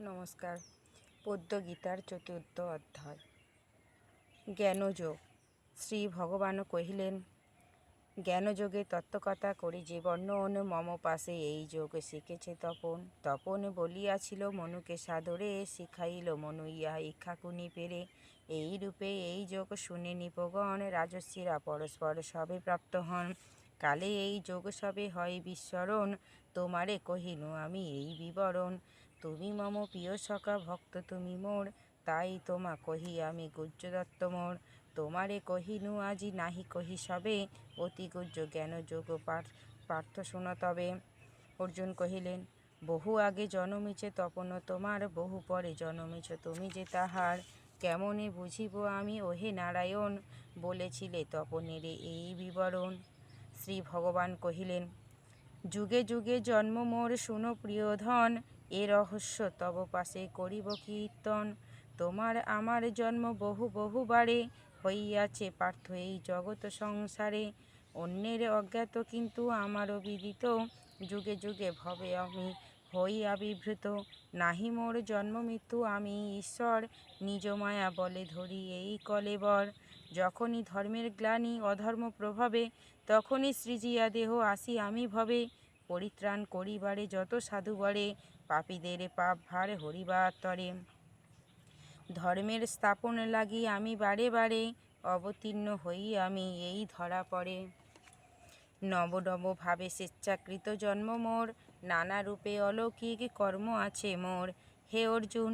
নমস্কার। পদ্মগীতার চতুর্থ অধ্যায়। জ্ঞানযোগ। শ্রী ভগবান কহিলেন, জ্ঞানযোগে তত্ত্বকথা করি যে বর্ণন মম পাশে এই যোগ শিখেছে তপন। তপন বলিয়াছিল মনুকে সাদরে, শিখাইল মনু ইহা ইক্ষাকুনি পেরে। এই রূপে এই যোগ শুনে নিপগণ রাজস্বীরা পরস্পর সবে প্রাপ্ত হন। কালে এই যোগ সবে হয় বিস্মরণ। তোমারে কহিনু আমি এই বিবরণ। তুমি মম প্রিয় সখা ভক্ত, তুমি মোর। তাই তোমা কহি আমি গুজ্জ দত্ত মোর। তোমারে কহিনু আজি নাহি কহি সবে, অতি গুজ্জ জ্ঞান যোগ পাঠ, পার্থ শুন তবে। অর্জুন কহিলেন, বহু আগে জনমিছে তপন তোমার, বহু পরে জনমিছ তুমি যে তাহার। কেমনে বুঝিব আমি, ওহে নারায়ণ? বলেছিলে তপনেরে এই বিবরণ। শ্রী ভগবান কহিলেন, যুগে যুগে জন্ম মোর, শুনো প্রিয়ধন এ রহস্য তব পাশে করিব কীর্তন। তোমার আমার জন্ম বহু বহুবারে হইয়াছে পার্থ এই জগৎ সংসারে। অন্যের অজ্ঞাত কিন্তু আমারও বিদিত যুগে যুগে ভবে আমি হই আবিভূত নাহি মোর জন্ম মৃত্যু আমি ঈশ্বর। নিজ মায়া বলে ধরি এই কলেবর যখনই ধর্মের গ্লানি অধর্ম প্রভাবে, তখনই সৃজিয়া দেহ আসি আমি ভবে। পরিত্রাণ করিবারে, যত সাধু বলে, পাপীদের পাপ ভার হরিবার তরে। ধর্মের স্থাপন লাগি আমি বারে বারে, অবতীর্ণ হই আমি এই ধরা পড়ে নব নব ভাবে স্বেচ্ছাকৃত জন্ম মোর, নানা রূপে অলৌকিক কর্ম আছে মোর। হে অর্জুন,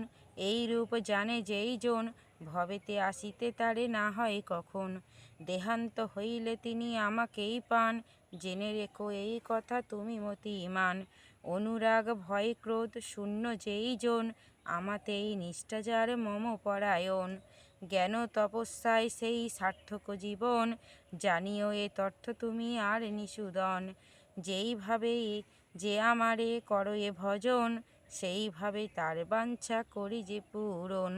এই রূপ জানে যেই জন, ভবেতে আসিতে তারে না হয় কখন। দেহান্ত হইলে তিনি আমাকেই পান জেনে রেখো, এই কথা তুমি মতি ইমান অনুরাগ ভয় ক্রোধ শূন্য যেই জন আমাতেই নিষ্ঠা যার মম পরায়ণ। জ্ঞান তপস্যায় সেই সার্থক জীবন, জানিও এ তথ্য তুমি আর নিষুদন। যেইভাবে যে আমারে করো এ ভজন, সেইভাবে তার বাঞ্ছা করি যে পূরণ।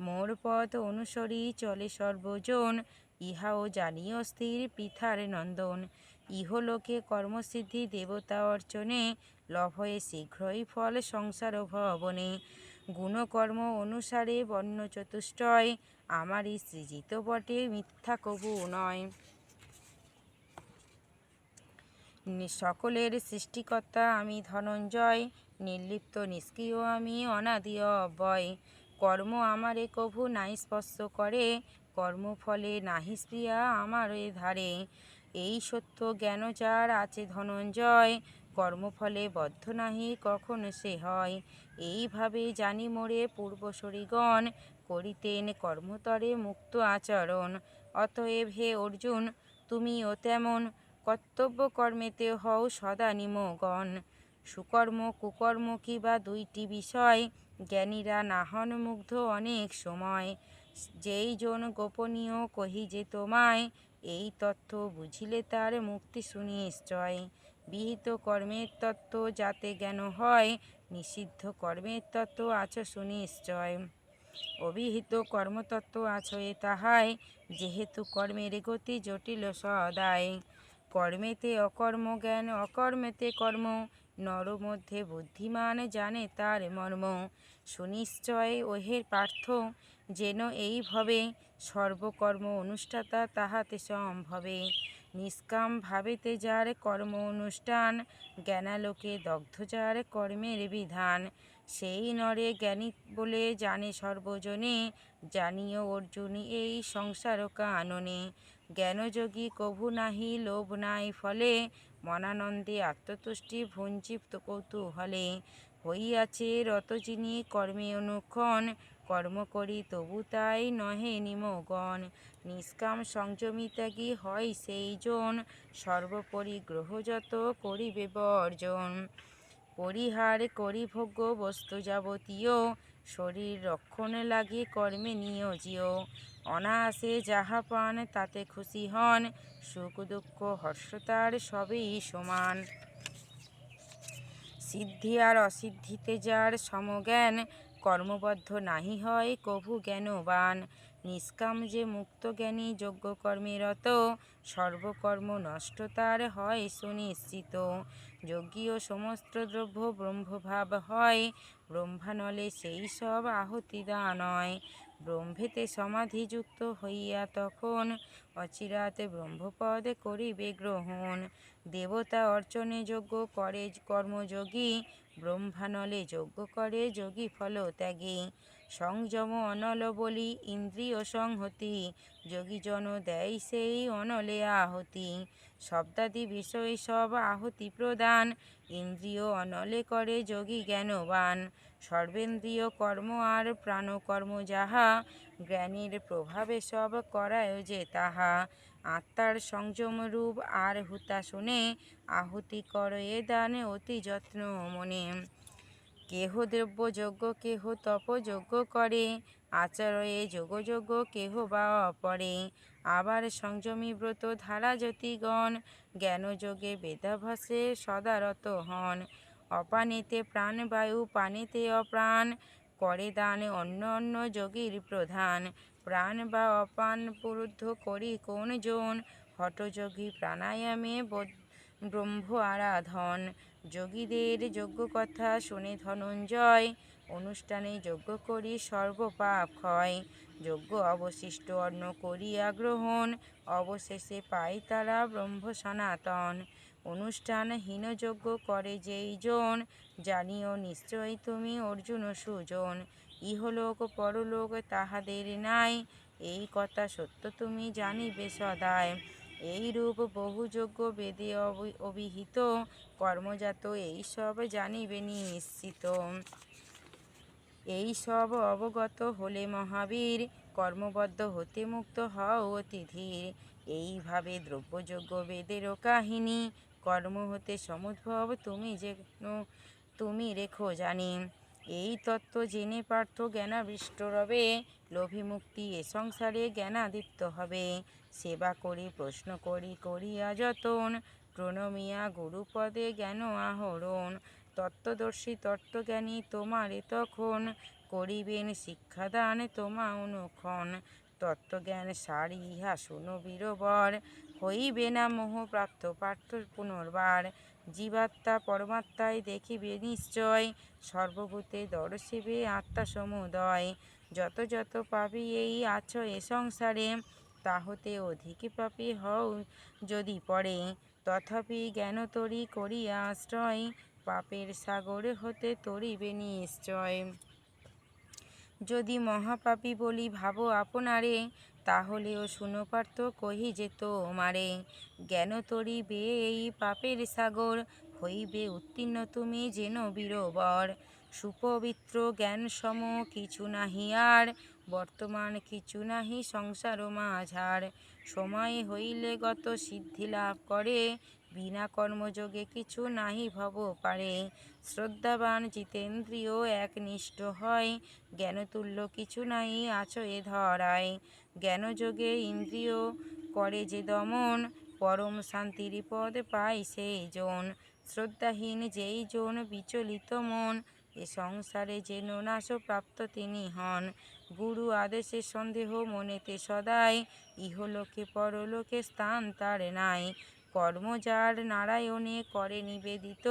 মোর পথ অনুসরি চলে সর্বজন, ইহাও জানিও স্থির পিথার নন্দন। ইহলোকে কর্মসিদ্ধি, দেবতা অর্চনে লভয়ে শীঘ্রই ফল সংসার ভবনে। গুণকর্ম অনুসারে বর্ণ চতুষ্টয় আমারই সৃজিত বটে, মিথ্যা কবু নয়। সকলের সৃষ্টিকর্তা আমি ধনঞ্জয়, নির্লিপ্ত নিষ্ক্রিয় আমি অনাদি অব্যয়। কর্ম আমারে কভু নাই স্পর্শ করে, কর্মফলে নাহি আমার এ ধারে। এই সত্য জ্ঞান যার আছে ধনঞ্জয়, কর্মফলে বদ্ধ নাহি কখন সে হয়। এইভাবে জানি মোরে পূর্বশরীগণ করিতেন কর্মতরে মুক্ত আচরণ। অতএব হে অর্জুন, তুমিও তেমন কর্তব্য কর্মেতে হও সদা নিমগণ সুকর্ম, কুকর্ম কি বা দুইটি বিষয়, জ্ঞানীরা নাহন মুগ্ধ অনেক সময়। যেই জন গোপনীয় কহি যে তোমায় এই তথ্য বুঝিলে তার মুক্তি সুনিশ্চয়। বিহিত কর্মের তত্ত্ব যাতে জ্ঞান হয়, নিষিদ্ধ কর্মের তত্ত্ব আছো সুনিশ্চয়। অবিহিত কর্মতত্ত্ব আছো এ তাহাই, যেহেতু কর্মের গতি জটিল সদায় কর্মেতে অকর্ম জ্ঞান, অকর্মেতে কর্ম নর মধ্যে বুদ্ধিমান জানে তার মর্ম। সুনিশ্চয়, ওহের পার্থ যেন এইভাবে সর্বকর্ম অনুষ্ঠাতা তাহাতে সম্ভবে নিষ্কাম ভাবেতে যার কর্ম অনুষ্ঠান, জ্ঞানালোকে দগ্ধ যার কর্মের বিধান। সেই নরে জ্ঞানী বলে জানে সর্বজনে, জানিও অর্জুন এই সংসার কাননে। জ্ঞানযোগী কভু নাহি, লোভ নাই ফলে, মনানন্দে আত্মতুষ্টি ভঞ্চিত কৌতূহলে। হইয়াছে রত যিনি কর্মে অনুক্ষণ কর্ম করি, তবু তাই নহে নিমগণ নিষ্কাম সংযমী ত্যাগী হয় সেই জন? সর্বোপরি গ্রহযত করিবে বর্জন। পরিহার করি ভোগ্য বস্তু যাবতীয়। শরীর রক্ষণ লাগে কর্মে নিয়োজিও। অনায়াসে যাহা পান তাতে খুশি হন। সুখ দুঃখ হর্ষ তার সবই সমান। সিদ্ধি আর অসিদ্ধিতে যার সমজ্ঞান কর্মবদ্ধ নাহি হয়, কভু জ্ঞানবান। নিষ্কাম যে মুক্ত জ্ঞানী যোগ্য সর্বকর্ম নষ্ট তার হয় সুনিশ্চিত। যজ্ঞীয় সমস্ত দ্রব্য ব্রহ্মভাব হয়, ব্রহ্মানলে সেই সব আহুতি দান হয় ব্রহ্মেতে সমাধিযুক্ত হইয়া তখন অচিরাতে ব্রহ্মপদ করিবে গ্রহণ। দেবতা অর্চনে যজ্ঞ করে কর্মযোগী, ব্রহ্মানলে যজ্ঞ করে যোগী ফল ত্যাগী সংযম অনল বলি, ইন্দ্রিয় সংহতি, যোগীজন দেয় সেই অনলে আহতি। শব্দাদি বিষয় সব আহুতি প্রদান, ইন্দ্রিয় অনলে করে যোগী জ্ঞানবান। সর্বেন্দ্রিয় কর্ম আর প্রাণকর্ম যাহা, জ্ঞানীর প্রভাবে সব করায় যে তাহা। আত্মার সংযম রূপ আর হুতাশনে আহুতি কর এ দান অতি যত্ন মনে। কেহ দ্রব্য যজ্ঞ কেহ তপ যজ্ঞ করে, আচারয়ে যোগযজ্ঞ কেহ বা অপরে। আবার সংযমী ব্রত ধারা জ্যোতিগণ জ্ঞানযোগে বেদাভ্যাসে সদারত হন। অপানেতে প্রাণবায়ু, পানেতে অপ্রাণ, করে দান অন্য অন্য যোগীর প্রধান। প্রাণ বা অপান পুরুদ্ধ করি কোন জন হঠযোগী প্রাণায়ামে ব্রহ্ম আরাধন। যোগীদের যোগ্য কথা শুনে ধনঞ্জয়, অনুষ্ঠানে যোগ্য করি সর্বপাপ ক্ষয়। যজ্ঞ অবশিষ্ট অন্ন করিয়া গ্রহণ। অবশেষে পাই তারা ব্রহ্ম সনাতন। অনুষ্ঠানহীন যজ্ঞ করে যেই জন, জানিও নিশ্চয় তুমি অর্জুন সুজন। ইহলোক পরলোক তাহাদের নাই, এই কথা সত্য তুমি জানিবে সদায়। এই রূপ বহু যজ্ঞ বেদে অবি- অভিহিত কর্মজাত এই সব জানিবে নিশ্চিত। এই সব অবগত হলে মহাবীর কর্মবদ্ধ হতে মুক্ত হও অতি ধীর এইভাবে দ্রব্যযোগ্য বেদেরও কাহিনী। কর্ম হতে সমুদ্ভব তুমি যেন তুমি রেখো জানি। এই তত্ত্ব জেনে পার্থ জ্ঞানাবিষ্ট রবে, লোভী মুক্তি এ সংসারে জ্ঞানাদীপ্ত হবে। সেবা করি, প্রশ্ন করি, করিয়া যতন, প্রণমিয়া গুরুপদে জ্ঞান আহরণ। তত্ত্বদর্শী, তত্ত্বজ্ঞানী তোমারে তখন করিবেন শিক্ষাদান তোমা অনুক্ষণ। তত্ত্বজ্ঞান সার ইহা শুনো বীরবর, হইবে না মোহ প্রাপ্ত পার্থ পুনর্বার। জীবাত্মা পরমাত্মায় দেখিবে নিশ্চয়, সর্বভূতে দর্শিবে আত্মা সমুদয়। যত যত পাপি এই আছো এ সংসারে, তাহতে অধিক পাপী হও যদি পড়ে। তথাপি জ্ঞানতরি করিয়া আশ্রয় পাপের সাগর হতে তরিবে নিশ্চয়। যদি মহাপাপী বলি, ভাবো আপনারে, তাহলেও শুনো পার্থ কহি যেত মারে জ্ঞান তরিবে এই পাপের সাগর, হইবে উত্তীর্ণ তুমি যেন বীরবর। সুপবিত্র জ্ঞান সম কিছু নাহি আর, বর্তমান কিছু নাহি সংসার মাঝার। সময় হইলে গত সিদ্ধি লাভ করে বিনা কর্মযোগে কিছু নাহি ভব পারে। শ্রদ্ধাবান জিতেন্দ্রিয় একনিষ্ঠ হয়, জ্ঞানতুল্য কিছু নাই আছো এ ধরায়। জ্ঞানযোগে ইন্দ্রিয় করে যে দমন, পরম শান্তির পদ পায় সেই জন। শ্রদ্ধাহীন যেই জন বিচলিত মন, এ সংসারে যেন নাশ প্রাপ্ত তিনি হন। গুরু আদেশে সন্দেহ মনেতে সদাই ইহলোকে পরলোকে স্থান তার নাই। কর্ম যার নারায়ণে করে নিবেদিত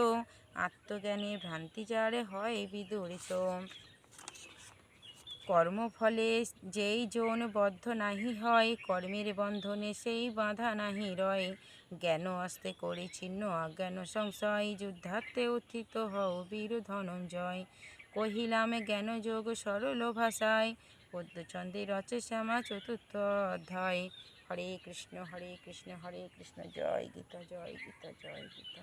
আত্মজ্ঞানে ভ্রান্তি যার হয় বিদূরিত। কর্মফলে যেই জন বদ্ধ নাহি হয়, কর্মের বন্ধনে সেই বাধা নাহি রয়। জ্ঞান আস্তে করে ছিন্ন, অজ্ঞান সংশয় যুদ্ধার্থে উত্থিত হও বীর ধনঞ্জয়। কহিলাম জ্ঞানযোগ সরল ভাষায় পদ্মচন্দ্রে রচে শ্যামা চতুর্থ অধ্যায়। হরে কৃষ্ণ হরে কৃষ্ণ হরে কৃষ্ণ জয় গীতা জয় গীতা জয় গীতা।